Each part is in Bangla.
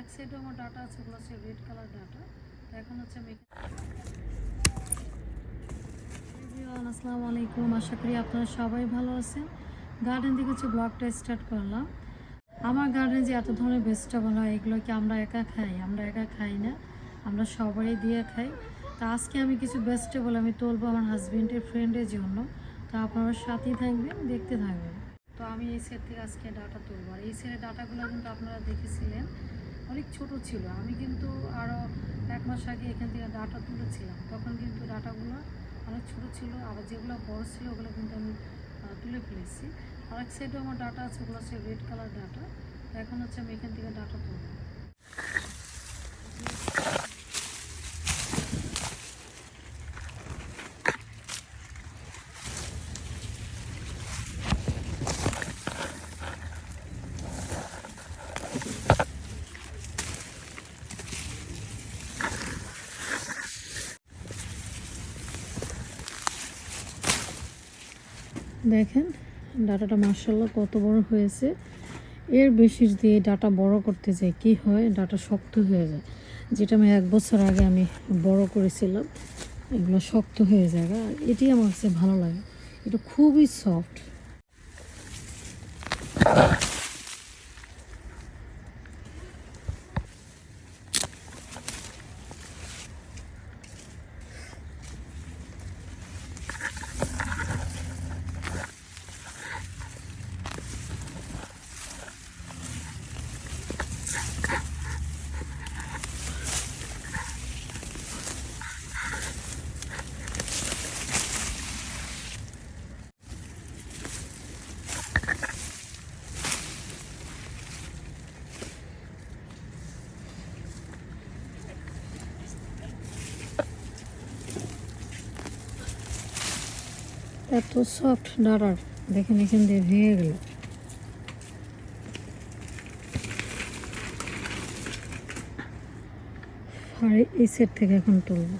আরেক সাইডে আমার ডাটা আছে ওগুলো হচ্ছে রেড কালার ডাটা তো এখন হচ্ছে আমি আসসালামু আলাইকুম। আশা করি আপনারা সবাই ভালো আছেন। গার্ডেন থেকে হচ্ছে ব্লগটা স্টার্ট করলাম। আমার গার্ডেনে যে এত ধরনের ভেজিটেবল হয়, এগুলো কি আমরা একা খাই? আমরা একা খাই না। আমরা সবারই দিয়ে খাই। তো আজকে আমি কিছু ভেজিটেবল আমি তুলবো আমার হাজবেন্ডের ফ্রেন্ডের জন্য। তো আপনারা সাথেই থাকবেন, দেখতে থাকবেন। তো আমি এই সেট থেকে আজকে ডাটা তুলবো। আর এই সেটের ডাটাগুলো কিন্তু আপনারা দেখেছিলেন। অনেক ছোট ছিল। আমি কিন্তু আরও এক মাস আগে এখান থেকে ডাটা তুলেছিলাম। তখন কিন্তু ডাটাগুলো অনেক ছোট ছিল, আবার যেগুলো বড় ছিল ওগুলো কিন্তু আমি তুলে ফেলেছি। আর এক সাইডে আমার ডাটা আছে, ওগুলো হচ্ছে রেড কালার ডাটা। এখন হচ্ছে আমি এখান থেকে ডাটা তুলবো। দেখেন, ডাটাটা মার্শাল্লাহ কত বড় হয়েছে। এর বেশি দিয়ে ডাটা বড় করতে যাই, কি হয়? ডাটা শক্ত হয়ে যায়। যেটা আমি এক বছর আগে আমি বড় করেছিলাম, এগুলো শক্ত হয়ে যায়। আর এটি আমার কাছে ভালো লাগে। এটা খুবই সফট। এত সফট ডাটার দেখেন এখান দিয়ে ভেঙে গেল। আর এই সেট থেকে এখন তুলবো।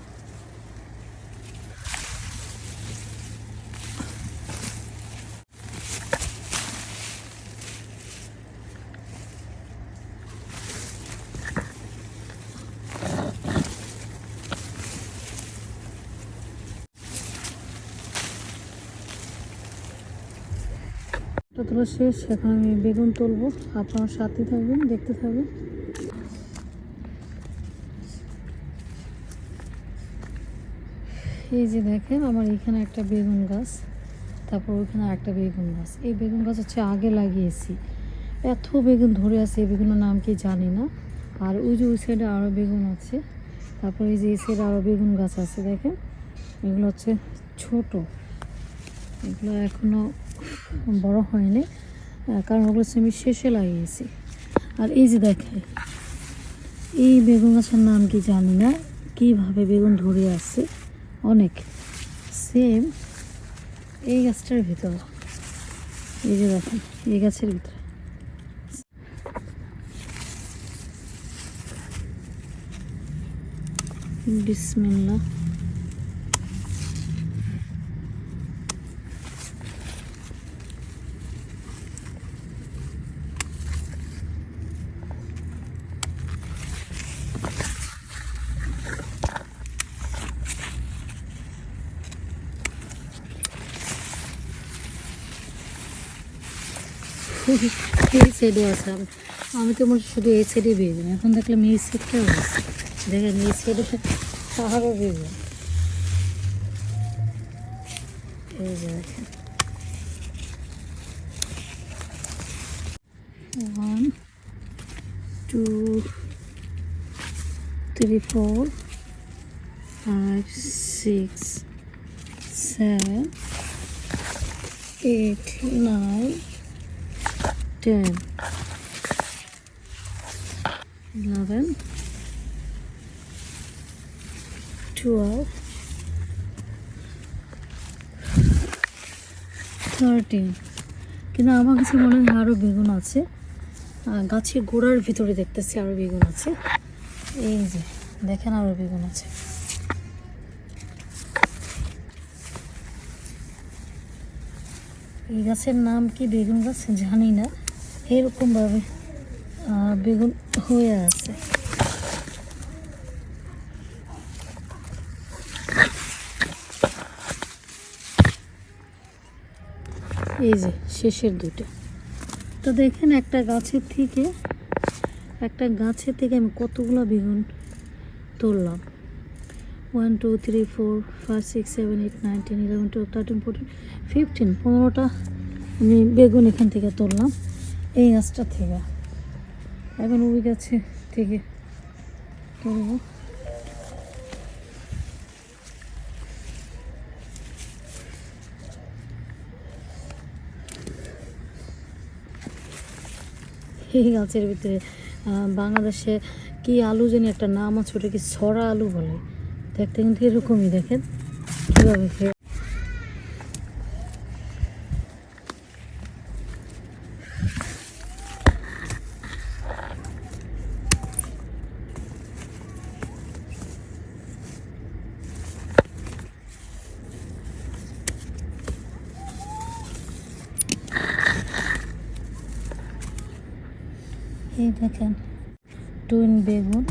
তোলা শেষ, এখন আমি বেগুন তুলবো। আপনার সাথে থাকবেন, দেখতে থাকবেন। এই যে দেখেন, আমার এখানে একটা বেগুন গাছ, তারপর ওইখানে একটা বেগুন গাছ। এই বেগুন গাছ হচ্ছে আগে লাগিয়েছি। এত বেগুন ধরে আছে, এই বেগুনের নাম কি জানি না। আর ওই যে ওই সাইডে আরও বেগুন আছে। তারপর এই যে এই সাইডে আরও বেগুন গাছ আছে, দেখেন। এগুলো হচ্ছে ছোট। এগুলো এখনও বড় হয়নি কারণ ওগুলো আমি শেষে লাগিয়েছি। আর এই যে দেখেন, এই বেগুন গাছের নাম কি জানি না, কীভাবে বেগুন ধরে আছে, অনেক। সেম এই গাছটার ভিতর। এই যে দেখেন, এই গাছের ভিতরে। বিসমিল্লা এই সাইডও আছে। আমি তো মনে শুধু এই সাইডে বেরিয়ে এখন দেখলাম এই সাইডটাও আছে দেখেন, এই সাইডে পাহাড়ও বেরিয়ে one two three four five six seven eight nine 10 11 12 13 কিন্তু আমার কাছে মনে হয় আরও বেগুন আছে। গাছের গোড়ার ভিতরে দেখতেছি আরও বেগুন আছে। এই যে, দেখেন আরও বেগুন আছে। এই গাছের নাম কি বেগুন গাছ? জানি না। এরকমভাবে বেগুন হয়ে আছে। এই যে শেষের দুটো। তো দেখেন একটা গাছের থেকে, একটা গাছের থেকে আমি কতগুলো বেগুন তুললাম। One two three four five six seven eight nine ten eleven twelve thirteen fourteen fifteen পনেরোটা আমি বেগুন এখান থেকে তুললাম। এই গাছটা থেকে। এখন ওই গাছে থেকে এই গাছের ভিতরে বাংলাদেশে কি আলু জানি একটা নাম আছে ওটা কি ছড়া আলু বলে। দেখতে কিন্তু এরকমই, দেখেন? কীভাবে এই দেখেন টুইন বেগুন।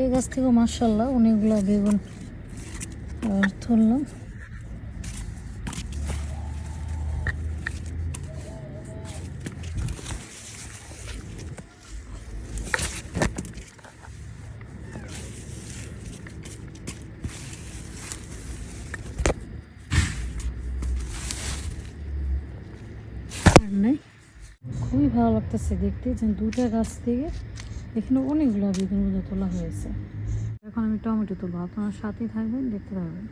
এই গাছ থেকে মার্শাল্লাহ অনেকগুলো বেগুন আর তুললাম। নাই। খুবই ভালো লাগতেছে দেখতে যে দুটা গাছ থেকে এখানে অনেকগুলো বেগুন মধ্যে তোলা হয়েছে। এখন আমি টমেটো তুলবো, আপনারা সাথেই থাকবেন, দেখতে পারবেন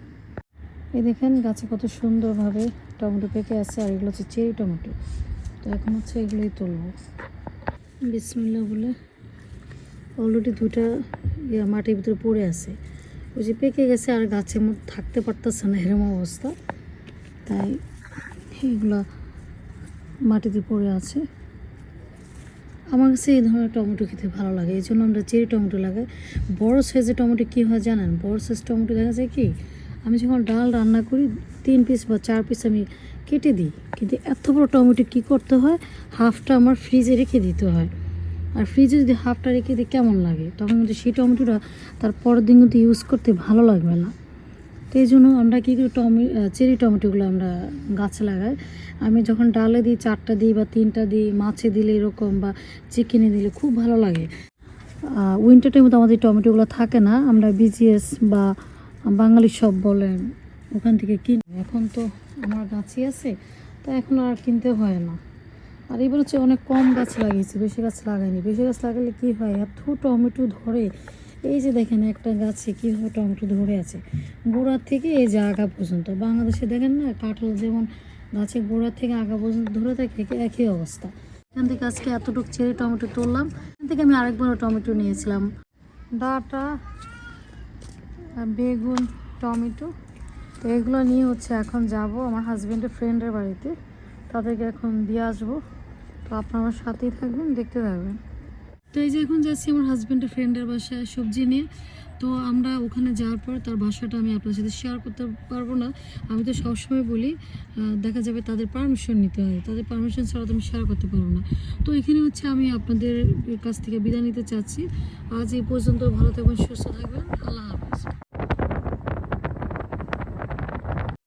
এই দেখেন গাছে কত সুন্দরভাবে টমেটো পেকে আছে, আর এগুলো হচ্ছে চেরি টমেটো। তো এখন হচ্ছে এগুলোই তুলবো। বিসমিল্লা বলে অলরেডি দুটা মাটির ভিতরে পড়ে আছে। ওই যে পেকে গেছে আর গাছের মধ্যে থাকতে পারতেছে না, এরম অবস্থা। তাই এইগুলা মাটিতে পড়ে আছে। আমার কাছে এই ধরনের টমেটো খেতে ভালো লাগে, এই জন্য আমরা চেরি টমেটো লাগাই, বড় সাইজের টমেটো কী হয় জানেন? বড় সাইজ টমেটো দেখা যায় কি, আমি যখন ডাল রান্না করি, তিন পিস বা চার পিস আমি কেটে দিই, কিন্তু এত বড় টমেটো কী করতে হয়? হাফটা আমার ফ্রিজে রেখে দিতে হয়। আর ফ্রিজে যদি হাফটা রেখে দিই, কেমন লাগে? তখন কিন্তু সেই টমেটোটা তার পরের দিন কিন্তু ইউজ করতে ভালো লাগবে না। তো এই জন্য আমরা কী করি টমে চেরি টমেটোগুলো আমরা গাছে লাগাই। আমি যখন ডালে দিই, চারটা দিই বা তিনটা দিই, মাছে দিলে এরকম বা চিকেনে দিলে খুব ভালো লাগে। উইন্টার টাইমে তো আমাদের টমেটোগুলো থাকে না। আমরা বিজিএস বা বাঙালি সব বলেন ওখান থেকে কিনি। এখন তো আমার গাছই আছে, তা এখন আর কিনতে হয় না। আর এবার হচ্ছে অনেক কম গাছ লাগিয়েছি, বেশি গাছ লাগাইনি। বেশি গাছ লাগালে কি হয়? এত টমেটো ধরে এই যে দেখেন একটা গাছে কীভাবে টমেটো ধরে আছে। গোড়ার থেকে এই যে আগা পর্যন্ত, বাংলাদেশে দেখেন না, কাঁঠাল যেমন গাছে গোড়া থেকে আগা পর্যন্ত ধরে থাকে একই অবস্থা। এখান থেকে আজকে এতটুকু চেরি টমেটো তুললাম। এখান থেকে আমি আরেকবার টমেটো নিয়েছিলাম। ডাটা বেগুন, টমেটো তো এগুলো নিয়ে হচ্ছে এখন যাব আমার হাজব্যান্ডের ফ্রেন্ডের বাড়িতে। তাদেরকে এখন দিয়ে আসব। তো আপনারা সাথেই থাকবেন, দেখতে থাকবেন। তো এই যে এখন যাচ্ছি আমার হাজব্যান্ডের ফ্রেন্ডের বাসায় সবজি নিয়ে। তো আমরা ওখানে যাওয়ার পর তার বাসাটা আমি আপনার সাথে শেয়ার করতে পারব না। আমি তো সবসময় বলি দেখা যাবে তাদের পারমিশন নিতে হয়। তাদের পারমিশন ছাড়া তো আমি শেয়ার করতে পারব না। তো এখানে হচ্ছে আমি আপনাদের কাছ থেকে বিদায় নিতে চাচ্ছি। আজ এই পর্যন্ত ভালো থাকবেন, সুস্থ থাকবেন। আল্লাহ হাফিজ।